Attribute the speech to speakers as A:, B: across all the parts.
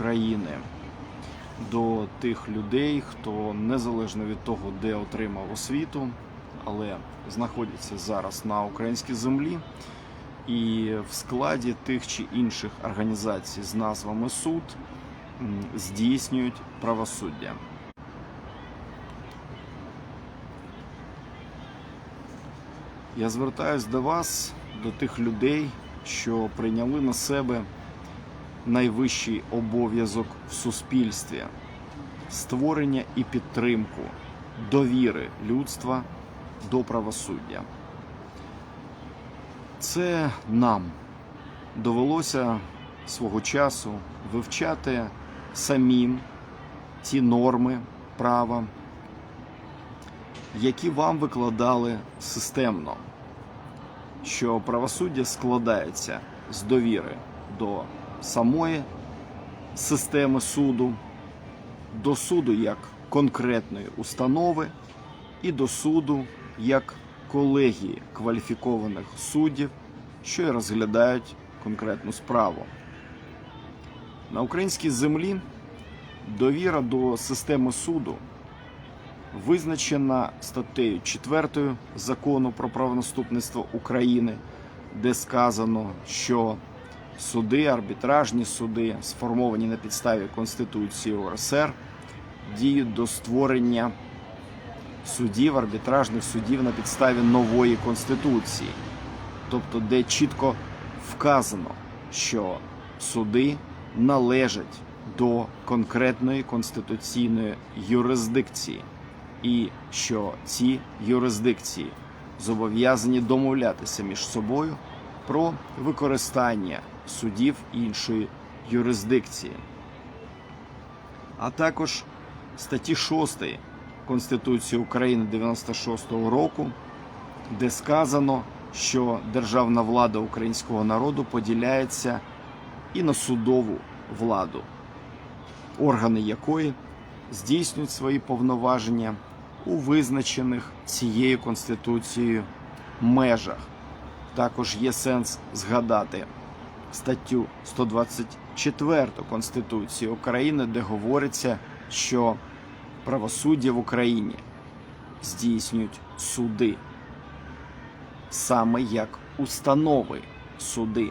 A: України до тих людей, хто незалежно від того, де отримав освіту, але знаходяться зараз на українській землі і в складі тих чи інших організацій з назвами суд здійснюють правосуддя. Я звертаюсь до вас, до тих людей, що прийняли на себе найвищий обов'язок в суспільстві створення і підтримку довіри людства до правосуддя. Це нам довелося свого часу вивчати самим ті норми права, які вам викладали системно, що правосуддя складається з довіри до самої системи суду, до суду як конкретної установи і до суду як колегії кваліфікованих суддів, що й розглядають конкретну справу. На українській землі довіра до системи суду визначена статтею 4 закону про правонаступництво України, де сказано, що суди, арбітражні суди, сформовані на підставі Конституції УРСР, діють до створення судів, арбітражних судів на підставі нової конституції, тобто де чітко вказано, що суди належать до конкретної конституційної юрисдикції, і що ці юрисдикції зобов'язані домовлятися між собою про використання судів іншої юрисдикції, а також статті 6 Конституції України 96-го року, де сказано, що державна влада українського народу поділяється і на судову владу, органи якої здійснюють свої повноваження у визначених цією конституцією межах. Також є сенс згадати статтю 124 Конституції України, де говориться, що правосуддя в Україні здійснюють суди, саме як установи суди.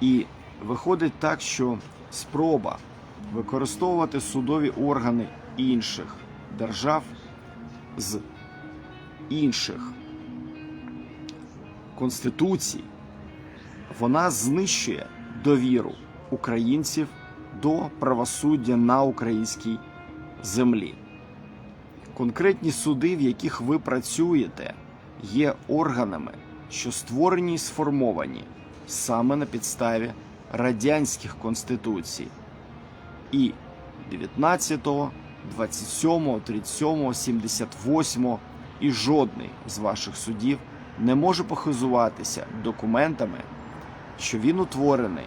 A: І виходить так, що спроба використовувати судові органи інших держав з інших конституцій, вона знищує довіру українців до правосуддя на українській землі. Конкретні суди, в яких ви працюєте, є органами, що створені і сформовані саме на підставі радянських конституцій і 19, 27, 37, 78 і жодний з ваших судів не може похизуватися документами, що він утворений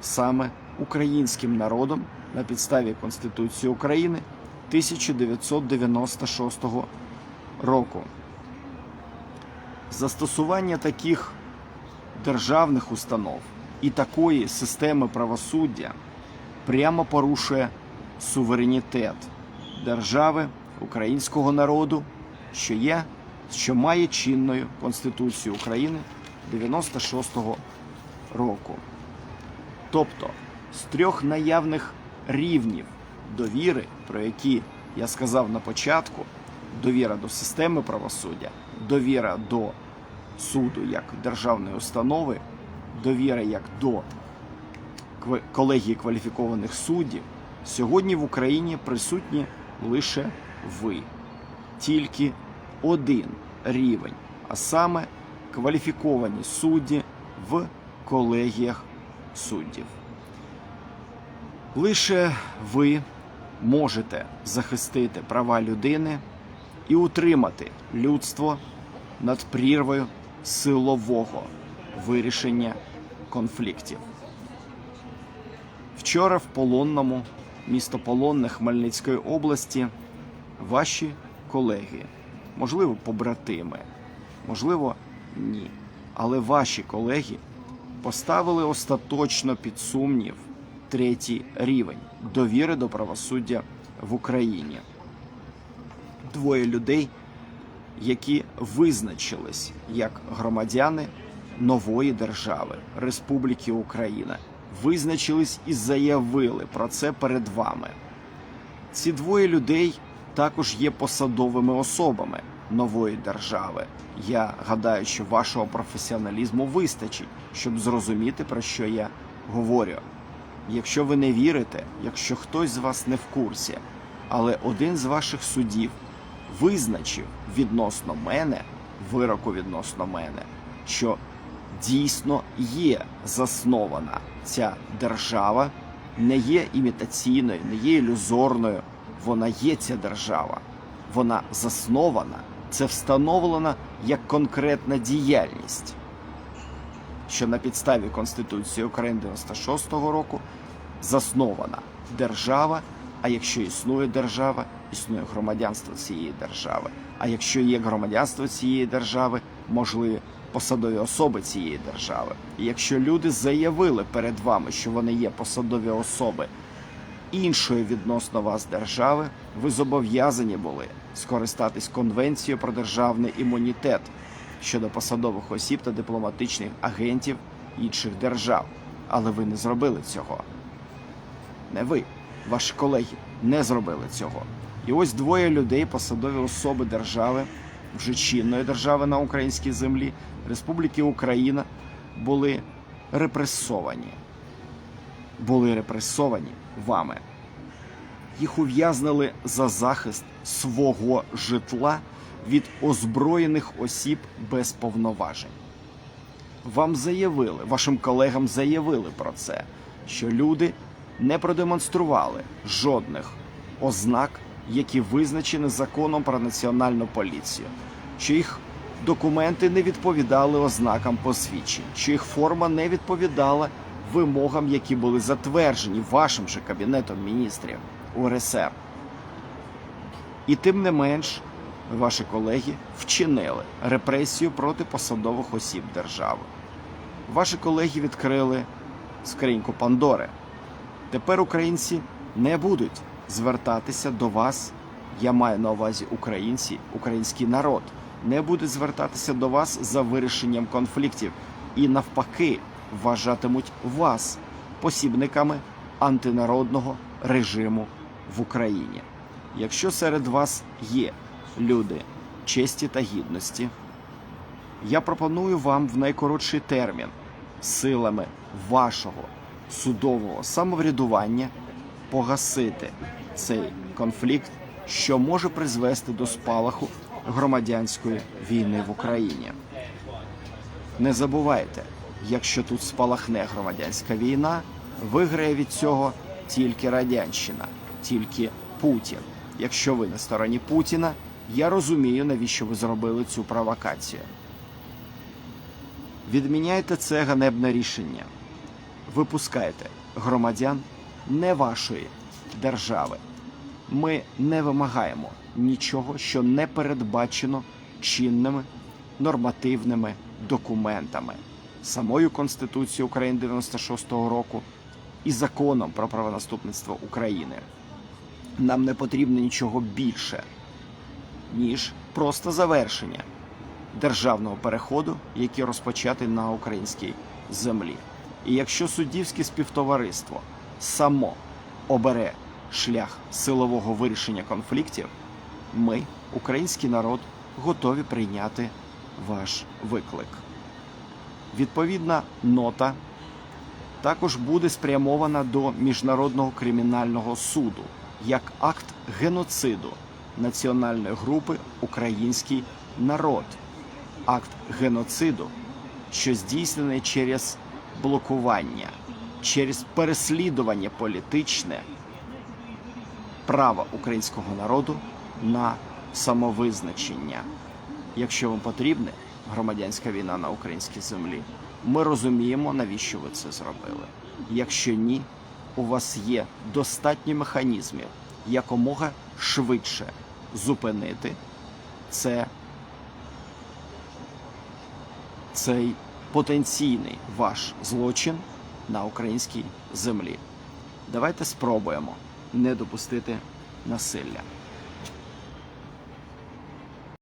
A: саме українським народом на підставі Конституції України 1996 року. Застосування таких державних установ і такої системи правосуддя прямо порушує суверенітет держави українського народу, що є, що має чинною Конституцію України 96-го року. Тобто з трьох наявних рівнів довіри, про які я сказав на початку: довіра до системи правосуддя, довіра до суду як державної установи, довіра як до колегії кваліфікованих суддів, сьогодні в Україні присутні лише ви. Тільки один рівень, а саме кваліфіковані судді в колегіях суддів. Лише ви можете захистити права людини і утримати людство над прірвою силового вирішення конфліктів. Вчора в Полонному, місто Полонне Хмельницької області, ваші колеги, можливо, побратими, можливо, ні. Але ваші колеги поставили остаточно під сумнів третій рівень довіри до правосуддя в Україні. Двоє людей, які визначились як громадяни нової держави Республіки Україна, визначились і заявили про це перед вами. Ці двоє людей також є посадовими особами нової держави. Я гадаю, що вашого професіоналізму вистачить, щоб зрозуміти, про що я говорю. Якщо ви не вірите, якщо хтось з вас не в курсі, але один з ваших судів визначив відносно мене, вироку відносно мене, що дійсно є заснована ця держава, не є імітаційною, не є ілюзорною. Вона є ця держава. Вона заснована, це встановлена як конкретна діяльність, що на підставі Конституції України 96-го року заснована держава. А якщо існує держава, існує громадянство цієї держави. А якщо є громадянство цієї держави, можливі посадові особи цієї держави. І якщо люди заявили перед вами, що вони є посадові особи іншої відносно вас держави, ви зобов'язані були скористатись конвенцією про державний імунітет щодо посадових осіб та дипломатичних агентів інших держав. Але ви не зробили цього. Не ви, ваші колеги не зробили цього. І ось двоє людей, посадові особи держави, вже чинної держави на українській землі, Республіки Україна, були репресовані. Були репресовані вами. Їх ув'язнили за захист свого житла від озброєних осіб без повноважень. Вам заявили, вашим колегам заявили про це, що люди не продемонстрували жодних ознак, які визначені законом про національну поліцію, що їх документи не відповідали ознакам посвідчень, що їх форма не відповідала вимогам, які були затверджені вашим же кабінетом міністрів УРСР. І тим не менш, ваші колеги вчинили репресію проти посадових осіб держави. Ваші колеги відкрили скриньку Пандори. Тепер українці не будуть звертатися до вас. Я маю на увазі українці, український народ не буде звертатися до вас за вирішенням конфліктів і навпаки вважатимуть вас посібниками антинародного режиму в Україні. Якщо серед вас є люди честі та гідності, я пропоную вам в найкоротший термін силами вашого судового самоврядування погасити цей конфлікт, що може призвести до спалаху громадянської війни в Україні. Не забувайте, якщо тут спалахне громадянська війна, виграє від цього тільки Радянщина, тільки Путін. Якщо ви на стороні Путіна, я розумію, навіщо ви зробили цю провокацію. Відміняйте це ганебне рішення. Випускайте громадян не вашої держави. Ми не вимагаємо нічого, що не передбачено чинними нормативними документами, самою Конституцією України 96-го року і законом про правонаступництво України. Нам не потрібно нічого більше, ніж просто завершення державного переходу, який розпочатий на українській землі. І якщо суддівське співтовариство само обере шлях силового вирішення конфліктів, ми, український народ, готові прийняти ваш виклик. Відповідна нота також буде спрямована до Міжнародного кримінального суду як акт геноциду національної групи Український народ, акт геноциду, що здійснений через блокування, через переслідування політичне права українського народу на самовизначення. Якщо вам потрібна громадянська війна на українській землі, ми розуміємо, навіщо ви це зробили. Якщо ні, у вас є достатньо механізмів якомога швидше зупинити це, цей потенційний ваш злочин на українській землі. Давайте спробуємо не допустити насилля.